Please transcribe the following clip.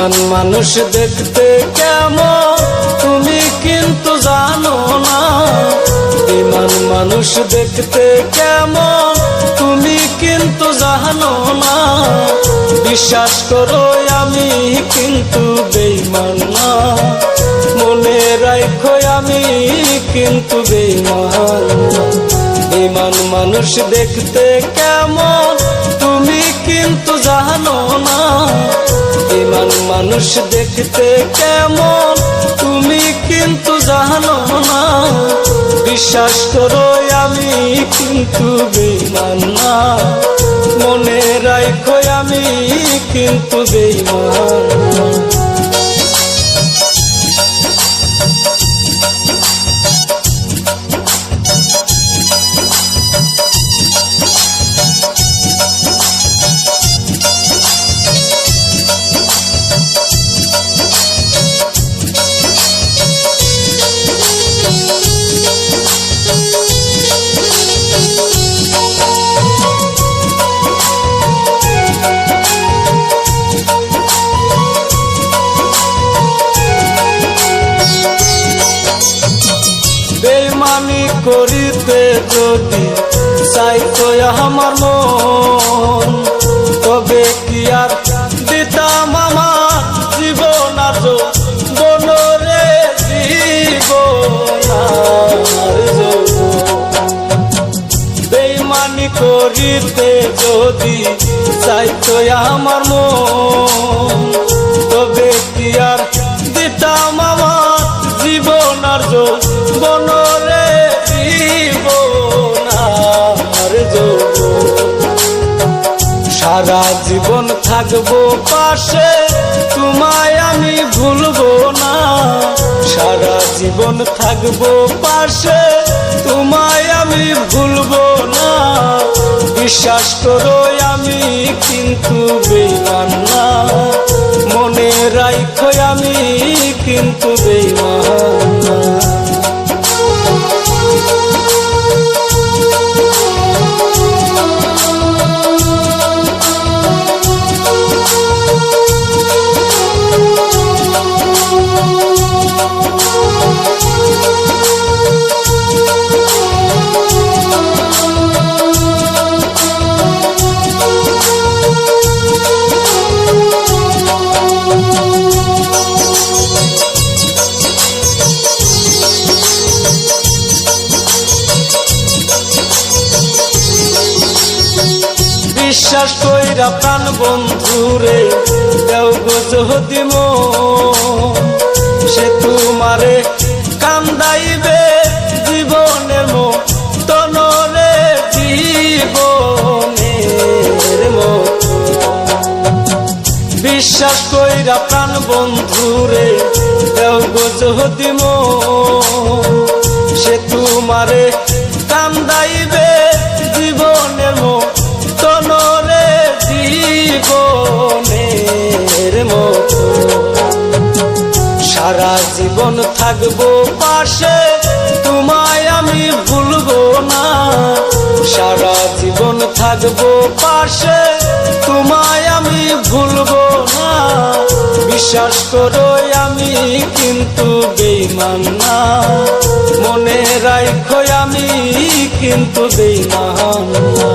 বেমান মানুষ দেখতে কেমন? তুমি কিন্তু জানো না। বেমান মানুষ দেখতে কেমন? তুমি কিন্তু জানো না। বিশ্বাস করো, আমি কিন্তু বেইমান না। মনে রাখো আমি কিন্তু বেইমান না। বেমান মানুষ দেখতে কেমন? তুমি কিন্তু জানো না। মানুষ দেখতে কেমন? তুমি কিন্তু জানো না। বিশ্বাস করো, আমি কিন্তু বেমান না। মনে রাখো আমি কিন্তু বেমান না বেমানি করিতে যদি চাইতো আমার মন, তবে কি আর দিতাম আমার জীবন আজ বনরে জীবন। বেইমানি করিতে যদি চাইতো আমার মন জীবন। সারা জীবন থাকব পাশে, তোমায় আমি ভুলবো না সারা জীবন থাকব পাশে, তোমায় আমি ভুলবো না বিশ্বাস করো আমি কিন্তু বেইমান বিশ্বাস কইরা প্রাণ বন্ধুরে দেও গো যদি সে তোমারে কান্দাইবে জীবনের মতনরে জীবনের মত বিশ্বাস কইরা প্রাণ বন্ধুরে দেও গো যদি সে তোমারে কান্দাইবে জীবনের মতনরে জীবন থাকব পাশে? তোমায় আমি ভুলবো না। সারা জীবন থাকব পাশে, তোমায় আমি ভুলবো না। বিশ্বাস করো, আমি কিন্তু বেইমান না। মনে রাখো আমি কিন্তু বেইমান না।